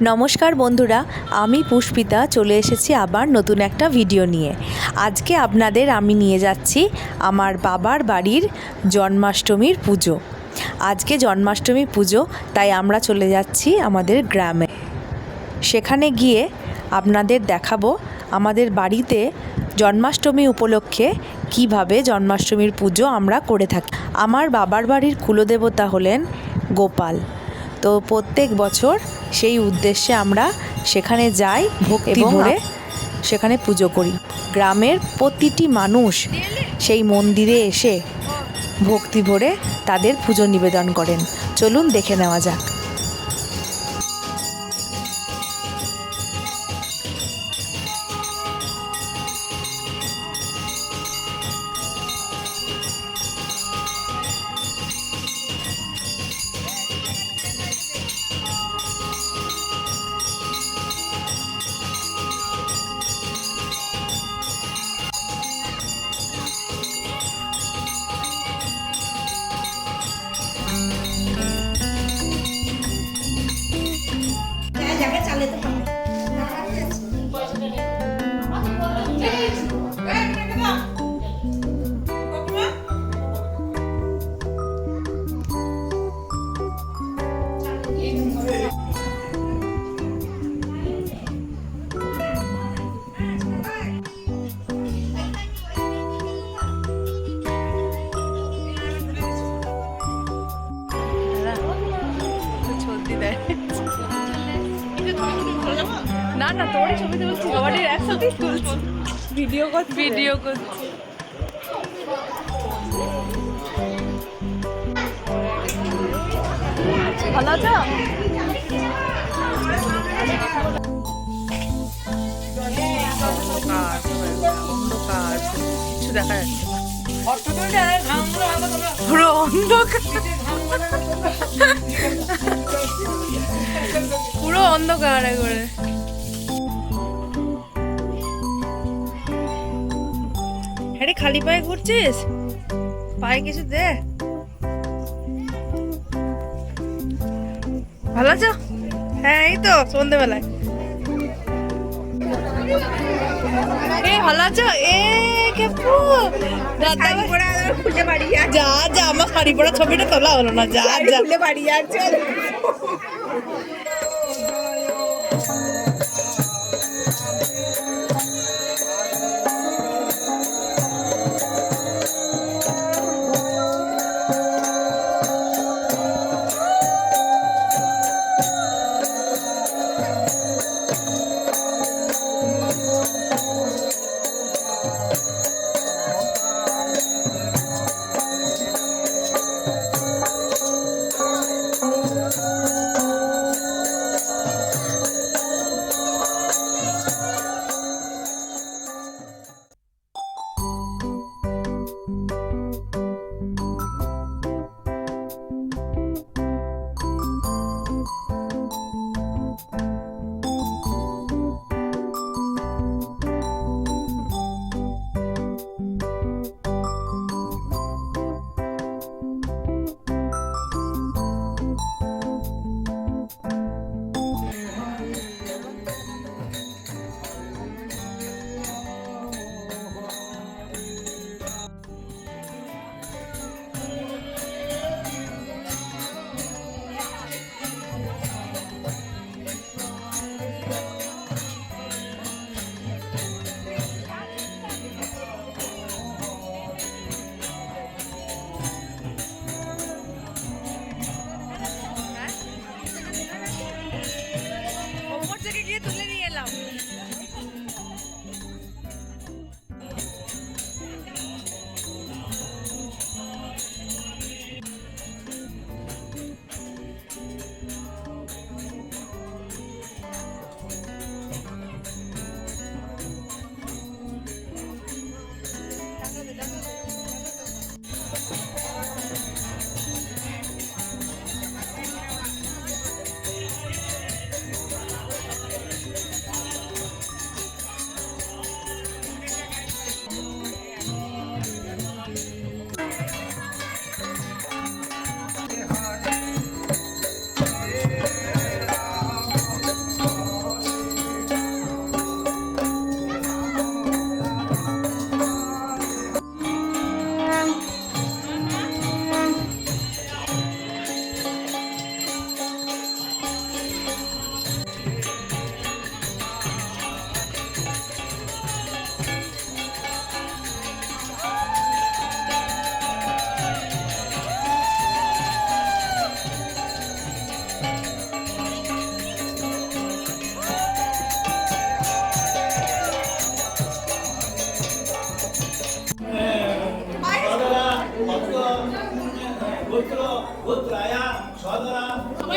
নমস্কার বন্ধুরা, আমি পুষ্পিতা, চলে এসেছি আবার নতুন একটা ভিডিও নিয়ে। আজকে আপনাদের আমি নিয়ে যাচ্ছি আমার বাবার বাড়ির জন্মাষ্টমীর পুজো। আজকে জন্মাষ্টমী পুজো, তাই আমরা চলে যাচ্ছি আমাদের গ্রামে। সেখানে গিয়ে আপনাদের দেখাবো আমাদের বাড়িতে জন্মাষ্টমী উপলক্ষে কীভাবে জন্মাষ্টমীর পুজো আমরা করে থাকি। আমার বাবার বাড়ির কুলদেবতা হলেন গোপাল। তো প্রত্যেক বছর সেই উদ্দেশ্যে আমরা সেখানে যাই ভক্তি ভরে। সেখানে পুজো করি। গ্রামের প্রতিটি মানুষ সেই মন্দিরে এসে ভক্তি ভরে তাদের পুজো নিবেদন করেন। চলুন দেখে নেওয়া যাক। না না তোরই ছবি তুলছি সবারই একসাথেই তুলছি। ভিডিও করছি। ভিডিও করছি। ভালো আছো? কিছু দেখা যাচ্ছে পুরো অন্ধকার। পুরো অন্ধকার করে হ্যাঁ খালি পায়ে ঘুরছিস? পায়ে কিছু দে। ভালো আছো? হ্যাঁ এই তো সন্ধ্যেবেলায় এ ভালো আছো? এ কেপু। দাদা খুলে বাড়ি যা যা আমার শাড়ি পরা ছবিটা তোলা হলো না। যা যা। খুলে বাড়ি ওপর Thank you.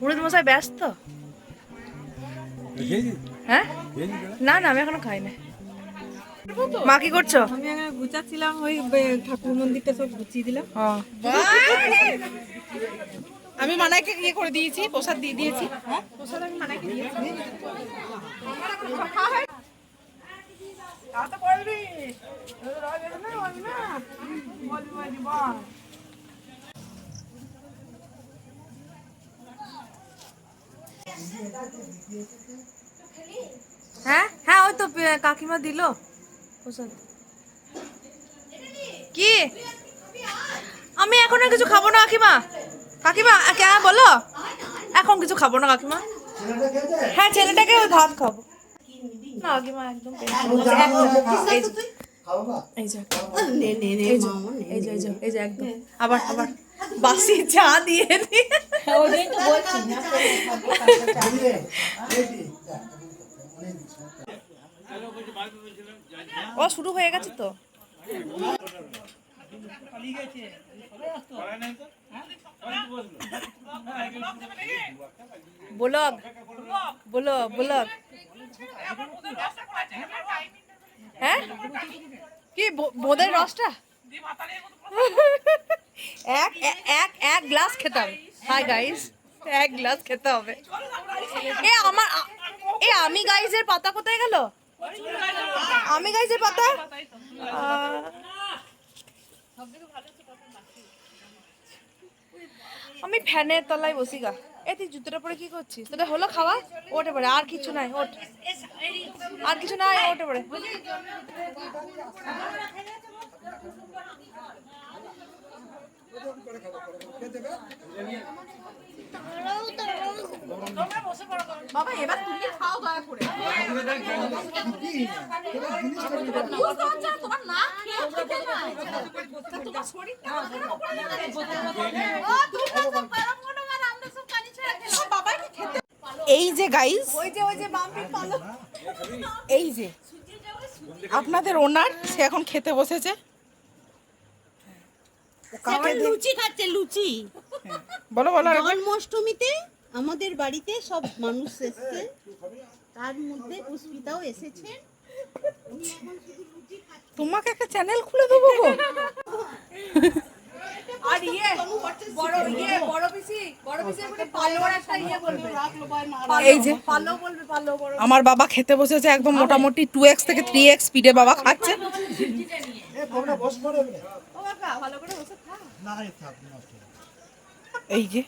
পুরোহিত মশাই ব্যস্ত হ্যাঁ? না না আমি এখনও খাই না মা কি করছ? আমি গুছাচ্ছিলাম ওই ঠাকুর মন্দিরটা সব গুছিয়ে দিলাম। আমি মানাইকে ইয়ে করে দিয়েছি প্রসাদ দিয়ে দিয়েছি। হ্যাঁ? প্রসাদ আমি মানাইকে দিয়েছি। হ্যাঁ হ্যাঁ ওই তো কাকিমা দিল। কি? আমি এখন আর কিছু খাব না কাকিমা। কাকিমা কে বলো। এখন কিছু খাব না কাকিমা। হ্যাঁ ছেলেটাকে ওই ভাত খাব। না কাকিমা এই যে এই যে এই যে একদম। আবার আবার বাসি চা দিয়ে দিয়ে। ও, শুরু হয়ে গেছে তো। হ্যাঁ? কি বোঁদের রসটা? এক এক এক গ্লাস খেতে হবে হাই গাইস এক গ্লাস খেতে হবে। এ, আমার এ, আমি গাইজের পাতা কোথায় গেল? আমি গাইজের পাতা? আমি ফ্যানের তলায় বসি গা। এ, তুই জুতোটা পরে কি করছিস? তোদের হলো খাওয়া? ওঠে পড়ে আর কিছু নাই ওঠ আর কিছু নাই ওঠে পড়ে এই যে গাইস ওই যে এই যে আপনাদের ওনার সে এখন খেতে বসেছে। লুচি খাচ্ছে লুচি। বলো বলো জন্মাষ্টমীতে আমাদের বাড়িতে সব মানুষ এসছে। তার মধ্যে পুষ্পিতাও এসেছেন তোমাকে একটা চ্যানেল খুলে দেবো গো। আর ইয়ে বড় ইয়ে বড় পিসি বড় পিসি পালোর একটা ইয়ে বলবে। এই যে পালো বলবে পালো বড় আমার বাবা খেতে বসেছে একদম মোটামুটি টু এক্স থেকে থ্রি এক্স স্পিডে বাবা খাচ্ছে। ভালো করে বসে খা এই যে।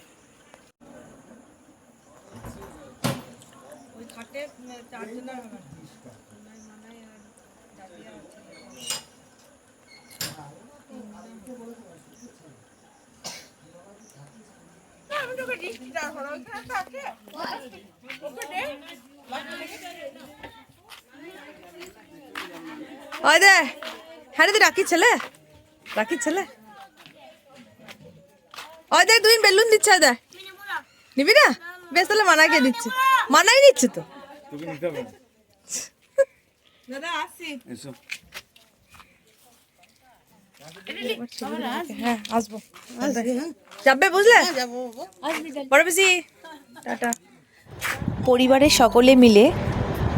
ওই দে। হ্যাঁ রে রাখি ছেলে? রাখি ছেলে। ওই দেখ দুই বেলুন দিচ্ছে দেখ নিবি না? বেশ তাহলে মানাকে দিচ্ছে। মানাই দিচ্ছে তো। হ্যাঁ আসব। যাবে বুঝলে? বড় বেশি টাটা। পরিবারের সকলে মিলে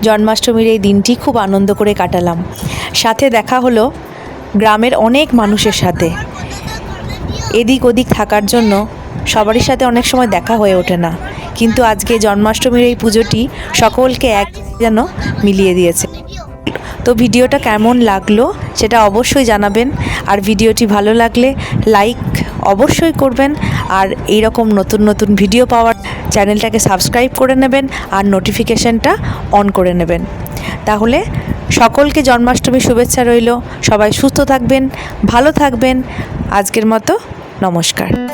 জন্মাষ্টমীর এই দিনটি খুব আনন্দ করে কাটালাম। সাথে দেখা হলো গ্রামের অনেক মানুষের সাথে। এদিক ওদিক থাকার জন্য সবারই সাথে অনেক সময় দেখা হয়ে ওঠে না। কিন্তু আজকে জন্মাষ্টমীর এই পুজোটি সকলকে এক যেন মিলিয়ে দিয়েছে। তো ভিডিওটা কেমন লাগল সেটা অবশ্যই জানাবেন। আর ভিডিওটি ভালো লাগলে লাইক অবশ্যই করবেন। আর এই রকম নতুন নতুন ভিডিও পাওয়ার চ্যানেলটাকে সাবস্ক্রাইব করে নেবেন। আর নোটিফিকেশনটা অন করে নেবেন। তাহলে সকলকে জন্মাষ্টমীর শুভেচ্ছা রইল। সবাই সুস্থ থাকবেন ভালো থাকবেন। আজকের মতো নমস্কার।